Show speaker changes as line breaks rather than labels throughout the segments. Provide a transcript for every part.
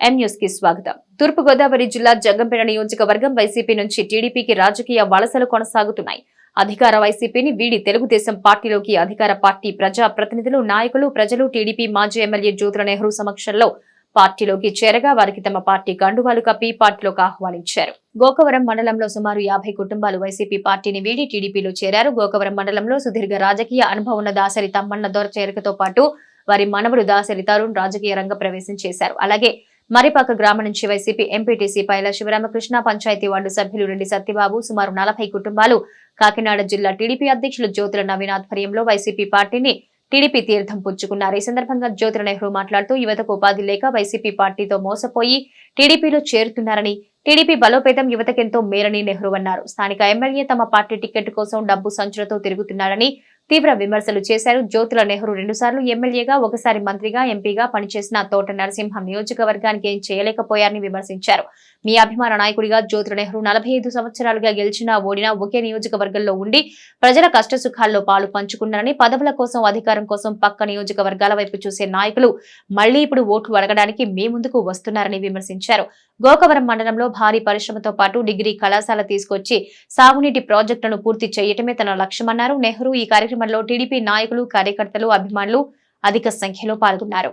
ఎం కి స్వాగతం. తూర్పుగోదావరి జిల్లా జగ్గంపేట నియోజకవర్గం వైసీపీ నుంచి టీడీపీకి రాజకీయ వలసలు కొనసాగుతున్నాయి. అధికార వైసీపీని వీడి తెలుగుదేశం పార్టీలోకి అధికార పార్టీ ప్రజా ప్రతినిధులు నాయకులు ప్రజలు టీడీపీ మాజీ ఎమ్మెల్యే జ్యోతుల నెహ్రూ సమక్షంలో పార్టీలోకి చేరగా వారికి తమ పార్టీ గండువాలు కప్పి పార్టీలోకి ఆహ్వానించారు. గోకవరం మండలంలో సుమారు యాభై కుటుంబాలు వైసీపీ పార్టీని వీడి టీడీపీలో చేరారు. గోకవరం మండలంలో సుదీర్ఘ రాజకీయ అనుభవం ఉన్న దాసరి తమ్మన్న దొర చేరికతో పాటు వారి మనవడు దాసరి తరుణ్ రాజకీయ రంగ ప్రవేశం చేశారు. అలాగే మరిపాక గ్రామం నుంచి YCP MPTC Paila Sivaramakrishna panchayat ward సభ్యులు రెడ్డి సత్యబాబు సుమారు నలభై కుటుంబాలు. కాకినాడ జిల్లా టీడీపీ అధ్యక్షులు జ్యోతుల నవీన్ ఆధ్వర్యంలో వైసీపీ పార్టీని టీడీపీ తీర్థం పుచ్చుకున్నారు. ఈ సందర్భంగా జ్యోతుల నెహ్రూ మాట్లాడుతూ యువతకు ఉపాధి లేక వైసీపీ పార్టీతో మోసపోయి టీడీపీలో చేరుతున్నారని టీడీపీ బలోపేతం యువతకెంతో మేరని నెహ్రూ అన్నారు. స్థానిక ఎమ్మెల్యే తమ పార్టీ టికెట్ కోసం డబ్బు సంచులతో తిరుగుతున్నారని తీవ్ర విమర్శలు చేశారు. జ్యోతుల నెహ్రూ రెండుసార్లు ఎమ్మెల్యేగా ఒకసారి మంత్రిగా ఎంపీగా పనిచేసిన తోట నరసింహం నియోజకవర్గానికి ఏం చేయలేకపోయారని విమర్శించారు. మీ అభిమాన నాయకుడిగా జ్యోతి నెహ్రూ నలభై ఐదు సంవత్సరాలుగా గెలిచినా ఓడినా ఒకే నియోజకవర్గంలో ఉండి ప్రజల కష్టసుఖాల్లో పాలు పంచుకున్నారని పదవుల కోసం అధికారం కోసం పక్క నియోజకవర్గాల వైపు చూసే నాయకులు మళ్ళీ ఇప్పుడు ఓట్లు అడగడానికి మీ ముందుకు వస్తున్నారని విమర్శించారు. గోకవరం మండలంలో భారీ పరిశ్రమతో పాటు డిగ్రీ కళాశాల తీసుకొచ్చి సాగునీటి ప్రాజెక్టులను పూర్తి చేయటమే తన లక్ష్యమన్నారు. నెహ్రూ ఈ కార్యక్రమంలో టీడీపీ నాయకులు కార్యకర్తలు అభిమానులు అధిక సంఖ్యలో పాల్గొన్నారు.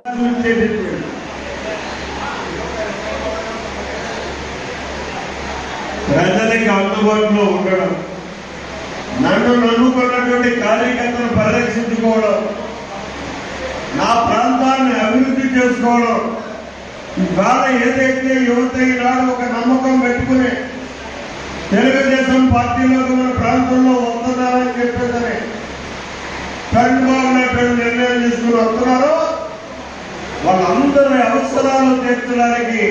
ప్రజలకి అందుబాటులో ఉండడం నన్ను నమ్ముకున్నటువంటి కార్యకర్తను పరిరక్షించుకోవడం నా ప్రాంతాన్ని అభివృద్ధి చేసుకోవడం ఇవాళ ఏదైతే యువత ఈనాడు ఒక నమ్మకం పెట్టుకుని తెలుగుదేశం పార్టీలోకి మన ప్రాంతంలో వస్తున్నారని చెప్పేదని కనుగోనటువంటి నిర్ణయం తీసుకుని వస్తున్నారో వాళ్ళందరి అవసరాలు తీర్చడానికి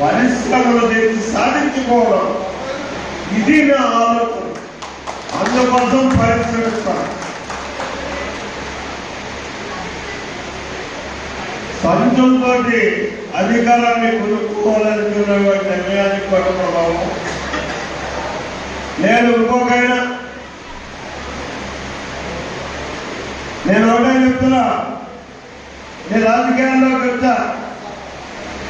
పరిశ్రమలు తీర్చి సాధించుకోవడం ఇది నా ఆలోచన. అందుకోసం పరిశ్రమిస్తాను సంచులతో అధికారాన్ని కొనుక్కోవాలనుకున్నటువంటి నిర్ణయానికి పట్ల ప్రభావం నేను ఇంకొకైనా. నేను ఒకటే చెప్తున్నా. నేను రాజకీయాల్లోకి వచ్చా.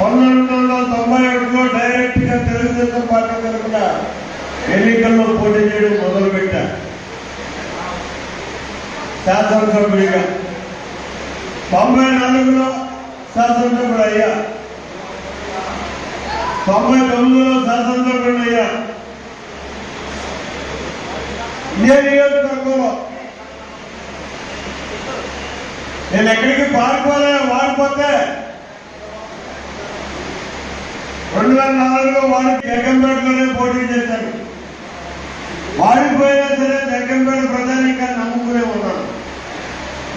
పంతొమ్మిది వందల తొంభై ఒకటిలో డైరెక్ట్గా తెలుగుదేశం పార్టీ తరఫున ఎన్నికల్లో పోటీ చేయడం మొదలుపెట్టా. శాసనసభ్యుడిగా. తొంభై నాలుగులో శాసనసభ్యుడు అయ్యా తొంభై తొమ్మిదిలో శాసనసభ్యుడు అయ్యా ఇదే నియోజకవర్గంలో? నేను ఎక్కడికి పారిపోలే వాడిపోతే రెండు వేల నాలుగులో వాడికి జగంపేటలోనే పోటీ చేశాను. వాడిపోయినా సరే జగంపేట ప్రజానీకాన్ని నమ్ముకునే ఉన్నాడు.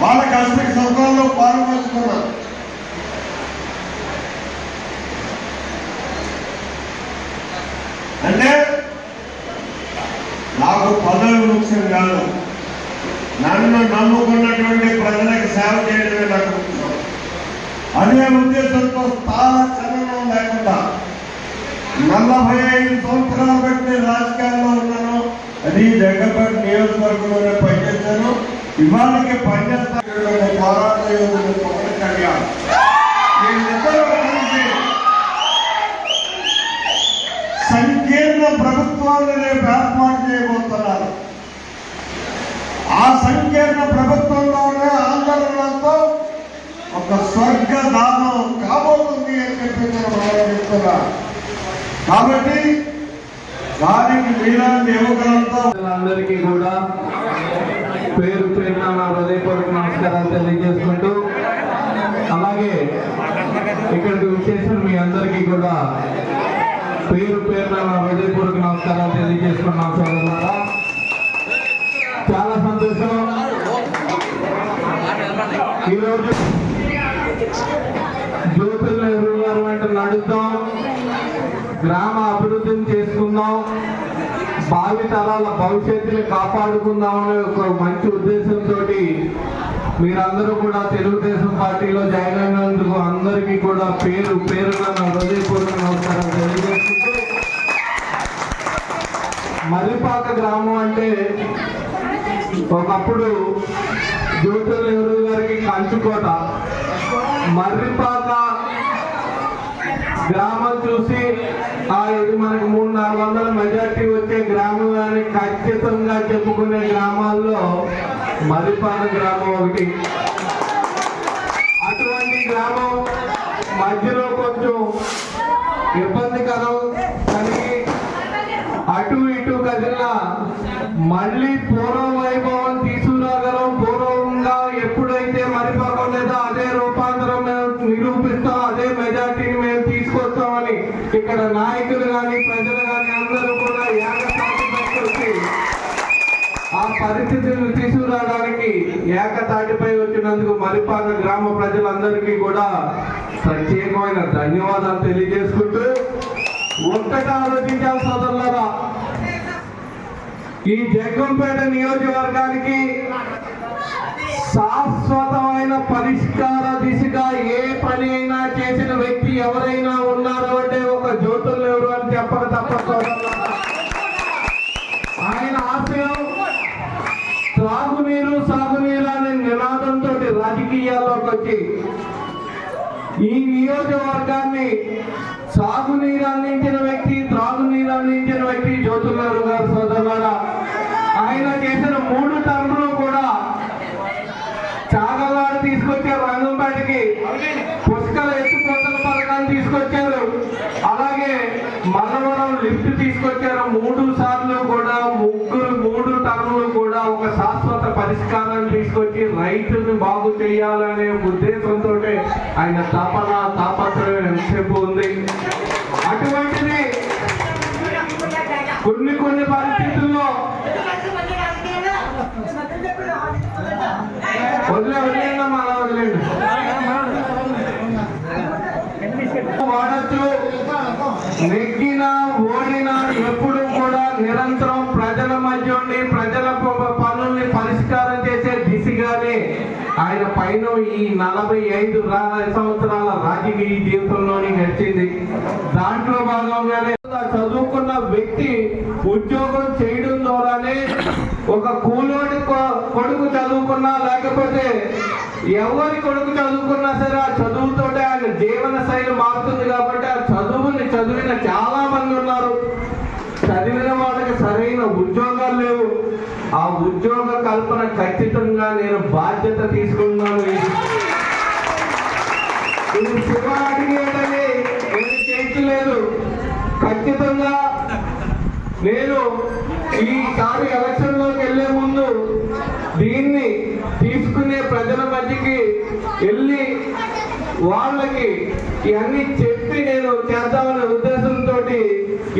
వాళ్ళ కష్ట సుఖంలో పాల్పంచుకున్నాను అంటే నాకు పదవి ముఖ్యం కాదు. నన్ను నమ్ముకున్నటువంటి ప్రజలకు సేవ చేయడమే నాకు ముఖ్యం. అదే ఉద్దేశంతో స్థాన చలనం లేకుండా నలభై ఐదు సంవత్సరాలు బట్టి రాజకీయాల్లో ఉన్నాను అది జగపేట నియోజకవర్గంలోనే పనిచేశాను ఇవాళకి పనిచేస్తాను పోరాట యోధులు పవన్ కళ్యాణ్. వీళ్ళిద్దరూ కలిసి సంకీర్ణ ప్రభుత్వాన్ని రేపు ఏర్పాటు చేయబోతున్నారు. ఆ సంకీర్ణ ప్రభుత్వంలోనే ఆందోళనలతో ఒక స్వర్గ దానం కాబోతుంది అని చెప్పి నేను భావిస్తున్నా కాబట్టి వారికి మీలాంటి యువకులంతా
అందరికీ కూడా పేరు పేరున నా హృదయపూర్వక నమస్కారాలు తెలియజేసుకుంటూ అలాగే ఇక్కడికి వచ్చేసిన మీ అందరికీ కూడా పేరు పేరున నా హృదయపూర్వక నమస్కారాలు తెలియజేసుకున్నాం సోదరులారా. చాలా సంతోషం. ఈరోజు జ్యోతుల నెహ్రూ గారు వెంట నడుద్దాం. గ్రామ అభివృద్ధిని కాపాడుకుందాం భావి తరాల భవిష్యత్తుని కాపాడుకుందాం అనే ఒక మంచి ఉద్దేశంతో మీరందరూ కూడా తెలుగుదేశం పార్టీలో జాయిన్ అయినందుకు అందరికీ కూడా పేరు పేరున హృదయపూర్వక నమస్కారం తెలియజేస్తుంటూ మర్రిపాక గ్రామం అంటే ఒకప్పుడు జ్యోతుల నెహ్రూ గారికి కంచుకోట. మర్రిపాక గ్రామం చూసి ఆ ఇది మనకు మూడు నాలుగు వందల మెజార్టీ వచ్చే గ్రామం అని ఖచ్చితంగా చెప్పుకునే గ్రామాల్లో మరిపాల గ్రామం ఒకటి. అటువంటి గ్రామం మధ్యలో కొంచెం ఇబ్బందికరం కలిగి అటు ఇటు కదిలిన మళ్ళీ పూర్వ వైభవం ఏకతాటిపై వచ్చినందుకు మరిపాక గ్రామ ప్రజలందరికీ కూడా ప్రత్యేకమైన ధన్యవాదాలు తెలియజేసుకుంటూ ఒక్కట ఆలోచించాలి సోదరులారా. ఈ జగ్గంపేట నియోజకవర్గానికి శాశ్వతమైన పరిష్కార దిశగా ఏ పని అయినా చేసిన వ్యక్తి ఎవరైనా ఉన్నారు అంటే ఒక జ్యోతులు ఎవరు అని చెప్పక తప్ప ఆయన ఆశయం త్రాగునీరు సాగునీరు అనే నినాదంతో రాజకీయాల్లోకి వచ్చి ఈ నియోజకవర్గాన్ని సాగునీరు అందించిన వ్యక్తి త్రాగునీరు అందించిన వ్యక్తి జ్యోతున్నారు గారు సోదరులారా ఆయన చేసిన మూడు టర్ములు కూడా చాగలాడు తీసుకొచ్చారు రంగంపేటకి. పుష్కల ఎత్తుపోతల పథకాన్ని తీసుకొచ్చారు. అలాగే మల్లవరం లిఫ్ట్ తీసుకొచ్చారు మూడు చేయాలనే ఉద్దేశంతో ఆయన తపన తాపత్రయం ఎంతసేపు ఉంది? అటువంటిది కొన్ని కొన్ని పరిస్థితుల్లో వదిలే వదిలేందమ్మా అలా వదిలేండి. వాడచ్చు. నెగ్గినా ఓడినా ఎప్పుడు కూడా నిరంతరం ప్రజల మధ్య ఉండి ప్రజల ప- పనుల్ని పరిష్కారం చేసే దిశగానే ఆయన పైన ఈ నలభై ఐదు సంవత్సరాల రాజకీయ జీవితంలోని నడిచింది. దాంట్లో భాగంగానే చదువుకున్న వ్యక్తి ఉద్యోగం చేయడం ద్వారానే ఒక కూలోడి కొ- కొడుకు చదువుకున్నా లేకపోతే ఎవరి కొడుకు చదువుకున్నా సరే ఆ చదువుతోటే ఆయన జీవన శైలి మారుతుంది కాబట్టి ఆ చదువుని చదివిన చాలా మంది ఉన్నారు చదివిన వాళ్ళకి సరైన ఉద్యోగాలు లేవు ఆ ఉద్యోగ కల్పన ఖచ్చితంగా నేను బాధ్యత తీసుకున్నాను ఇది శివ నేను చేయట్లేదు ఖచ్చితంగా నేను ఈసారి ఎలక్షన్లోకి వెళ్ళే ముందు దీన్ని తీసుకునే ప్రజల మధ్యకి వెళ్ళి వాళ్ళకి ఇవన్నీ చెప్పి నేను చేద్దామని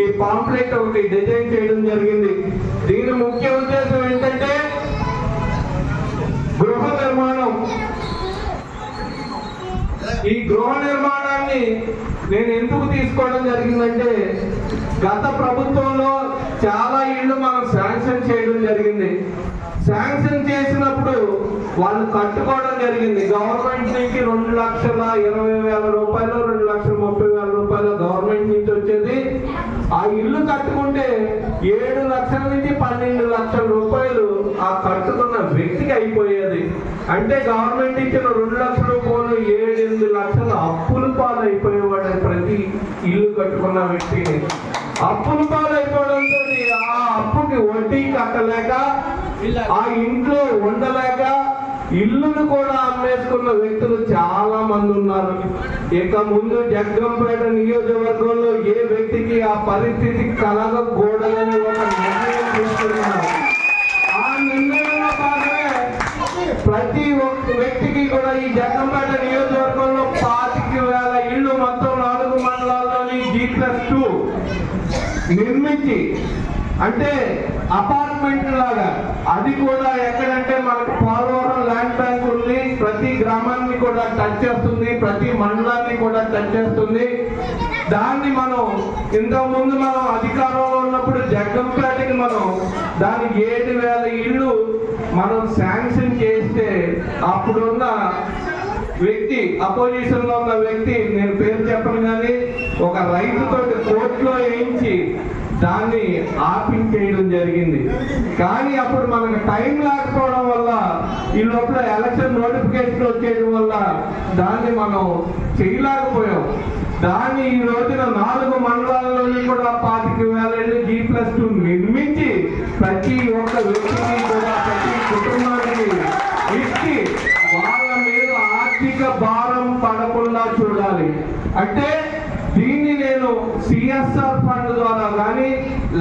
ఈ పాంప్లెట్ ఒకటి డిజైన్ చేయడం జరిగింది. దీని ముఖ్య ఉద్దేశం ఏంటంటే గృహ నిర్మాణం. ఈ గృహ నిర్మాణాన్ని నేను ఎందుకు తీసుకోవడం జరిగిందంటే గత ప్రభుత్వంలో చాలా ఇళ్ళు మనం శాంక్షన్ చేయడం జరిగింది. శాంక్షన్ చేసినప్పుడు వాళ్ళు కట్టుకోవడం జరిగింది. గవర్నమెంట్ నుంచి రెండు లక్షల ఇరవై వేల రూపాయలు రెండు లక్షల ముప్పై వేల రూపాయలు ఆ ఇల్లు కట్టుకుంటే ఏడు లక్షల నుంచి పన్నెండు లక్షల రూపాయలు ఆ కట్టుకున్న వ్యక్తికి అయిపోయేది. అంటే గవర్నమెంట్ ఇచ్చిన రెండు లక్షల రూపాయలు ఏడెనిమిది లక్షల అప్పులు పాలు అయిపోయేవాడు ప్రతి ఇల్లు కట్టుకున్న వ్యక్తిని అప్పులు పాలు అయిపోవడంతో ఆ అప్పుకి వడ్డీ కట్టలేక ఆ ఇంట్లో ఉండలేక ఇల్లును కూడా అమ్మేసుకున్న వ్యక్తులు చాలా మంది ఉన్నారు. ఇక ముందు జగ్గంపేట నియోజకవర్గంలో ఏ వ్యక్తికి ఆ పరిస్థితి కలగకూడదని ఒక నిర్ణయం తీసుకున్నారు. ఆ నిర్ణయంలో భాగమే ప్రతి ఒక్క వ్యక్తికి కూడా ఈ జగ్గంపేట నియోజకవర్గంలో పాతిక వేల ఇళ్ళు మొత్తం నాలుగు మండలాల్లోని జీ ప్లస్ టూ నిర్మించి అంటే అపార్ట్మెంట్ లాగా. అది కూడా ఎక్కడంటే మనకు పోలవరం ల్యాండ్ బ్యాంక్ ఉంది ప్రతి గ్రామాన్ని కూడా టచ్ చేస్తుంది ప్రతి మండలాన్ని కూడా టచ్ చేస్తుంది. దాన్ని మనం ఇంతకుముందు మనం అధికారంలో ఉన్నప్పుడు జగ్గంపేటకి మనం దానికి ఏడు వేల ఇళ్ళు మనం శాంక్షన్ చేస్తే అప్పుడున్న వ్యక్తి అపోజిషన్లో ఉన్న వ్యక్తి నేను పేరు చెప్పను కానీ ఒక రైతుతో కోర్టులో వేయించి దాన్ని ఆపించేయడం జరిగింది. కానీ అప్పుడు మనకు టైం లేకపోవడం వల్ల ఈ లోపల ఎలక్షన్ నోటిఫికేషన్ వచ్చేయడం వల్ల దాన్ని మనం చేయలేకపోయాం. దాన్ని ఈ రోజున నాలుగు మండలాల్లోని కూడా పాతిక వేల జీ ప్లస్ టూ నిర్మించి ప్రతి ఒక్క వ్యక్తిని కూడా ప్రతి కుటుంబానికి ఇచ్చి వాళ్ళ మీద ఆర్థిక భారం పడకుండా చూడాలి. అంటే దీన్ని నేను సిఎస్ఆర్ ఫండ్ ద్వారా కానీ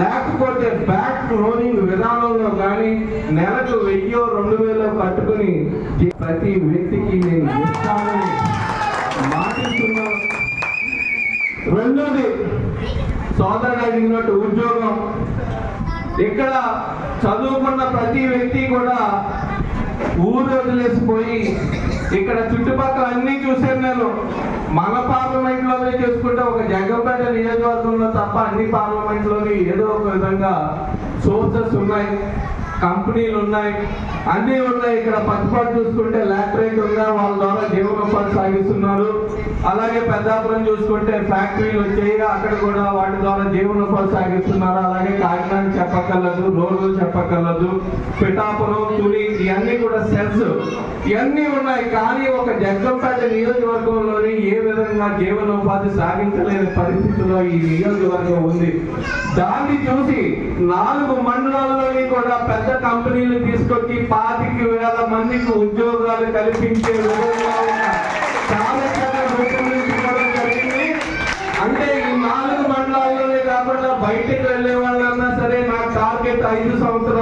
లేకపోతే బ్యాక్ లోనింగ్ విధానంలో కానీ నెలకు వెయ్యో రెండు వేలో కట్టుకుని ప్రతి వ్యక్తికి నేను ఇస్తానని మాటిస్తున్నాను. రెండోది సోదరుడు అడిగినట్టు ఉద్యోగం. ఇక్కడ చదువుకున్న ప్రతి వ్యక్తి కూడా ఊరు వదిలేసిపోయి ఇక్కడ చుట్టుపక్కల అన్ని చూశాను నేను. మన పార్లమెంట్లోనే చూసుకుంటే ఒక జగంపేట నియోజకవర్గంలో తప్ప అన్ని పార్లమెంట్లోని ఏదో ఒక విధంగా సోర్సెస్ ఉన్నాయి. కంపెనీలు ఉన్నాయి అన్నీ ఉన్నాయి. ఇక్కడ పట్టుపాటు చూసుకుంటే లాటరేట్ ఉందా? వాళ్ళ ద్వారా జీవనోపాధి సాగిస్తున్నారు. అలాగే పెద్దాపురం చూసుకుంటే ఫ్యాక్టరీలు వచ్చాయి అక్కడ కూడా వాటి ద్వారా జీవనోపాధి సాగిస్తున్నారు. అలాగే కాకినాడ చెప్పక్కర్లేదు రోడ్లు చెప్పక్కర్లేదు పిఠాపురం తుని ఇవన్నీ కూడా సెల్స్. ఇవన్నీ ఉన్నాయి. కానీ ఒక జగ్గంపేట నియోజకవర్గంలోని ఏ విధంగా జీవనోపాధి సాగించలేని పరిస్థితిలో ఈ నియోజకవర్గం ఉంది. దాన్ని చూసి నాలుగు మండలాల్లోని కూడా పెద్ద పెద్ద కంపెనీలు తీసుకొచ్చి పాతికి వేల మందికి ఉద్యోగాలు కల్పించే విధంగా ఉన్న రూపొందించుకోవడం జరిగింది. అంటే ఈ నాలుగు మండలాల్లోనే కాకుండా బయటకు వెళ్ళే వాళ్ళన్నా సరే నా టార్గెట్ ఐదు సంవత్సరాలు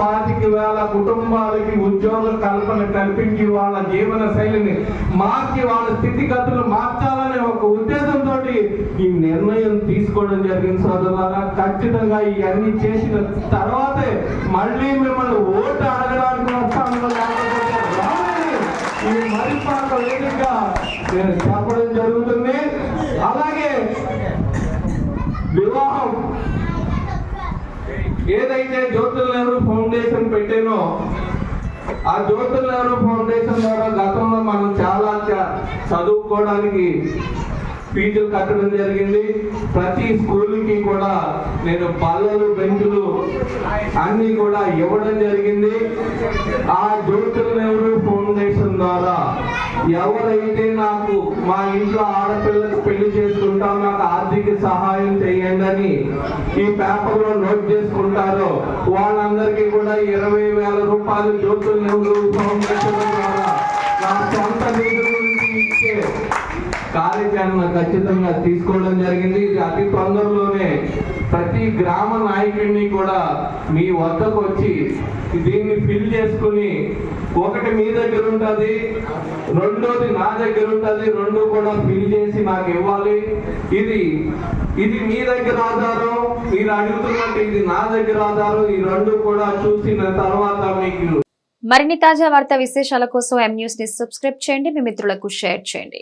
పాతికి వేల కుటుంబాలకి ఉద్యోగ కల్పన కల్పించి వాళ్ళ జీవన శైలిని మార్చి వాళ్ళ స్థితిగతులు మార్చాలనే ఒక ఉద్దేశంతో ఈ నిర్ణయం తీసుకోవడం జరిగింది సోదరులారా. ఖచ్చితంగా ఇవన్నీ చేసిన తర్వాతే మళ్ళీ మిమ్మల్ని ఓటు అడగడానికి వస్తాను. ఈ మరిపాక వేదికగా నేను చెప్పడం జరుగుతుంది. అలాగే వివాహం ఏదైతే జ్యోతుల్ నెహ్రూ ఫౌండేషన్ పెట్టానో ఆ జ్యోతుల్ నెహ్రూ ఫౌండేషన్ ద్వారా గతంలో మనం చాలా చ- చదువుకోవడానికి ఫీజులు కట్టడం జరిగింది. ప్రతి స్కూల్కి కూడా నేను బల్లలు బెంచులు అన్నీ కూడా ఇవ్వడం జరిగింది. ఆ జ్యోతుల నెహ్రూ ఎవరైతే నాకు మా ఇంట్లో ఆడపిల్లకు పెళ్ళి చేసుకుంటాం నాకు ఆర్థిక సహాయం చేయండి అని ఈ పేపర్లో నోట్ చేసుకుంటారో వాళ్ళందరికీ కూడా ఇరవై వేల రూపాయలు జ్యోతుల నెహ్రూ ఫౌండేషన్ ద్వారా నా సొంత నిధుల నుంచి ఇచ్చే కార్యక్రమం ఖచ్చితంగా తీసుకోవడం జరిగింది. అతి తొందరలోనే ప్రతి గ్రామ నాయకుడిని కూడా మీ వద్దకు వచ్చి దీన్ని ఫిల్ చేసుకుని ఒకటి మీ దగ్గర ఉంటుంది రెండోది నా దగ్గర ఉంటుంది రెండు కూడా ఫిల్ చేసి నాకు ఇవ్వాలి. ఇది ఇది మీ దగ్గర ఆధారం మీరు అడుగుతున్నట్టు ఇది నా దగ్గర ఆధారం ఈ రెండు కూడా చూసిన తర్వాత మీకు
మరిన్ని తాజా వార్త విశేషాల కోసం ఎం న్యూస్ని సబ్స్క్రైబ్ చేయండి మీ మిత్రులకు షేర్ చేయండి.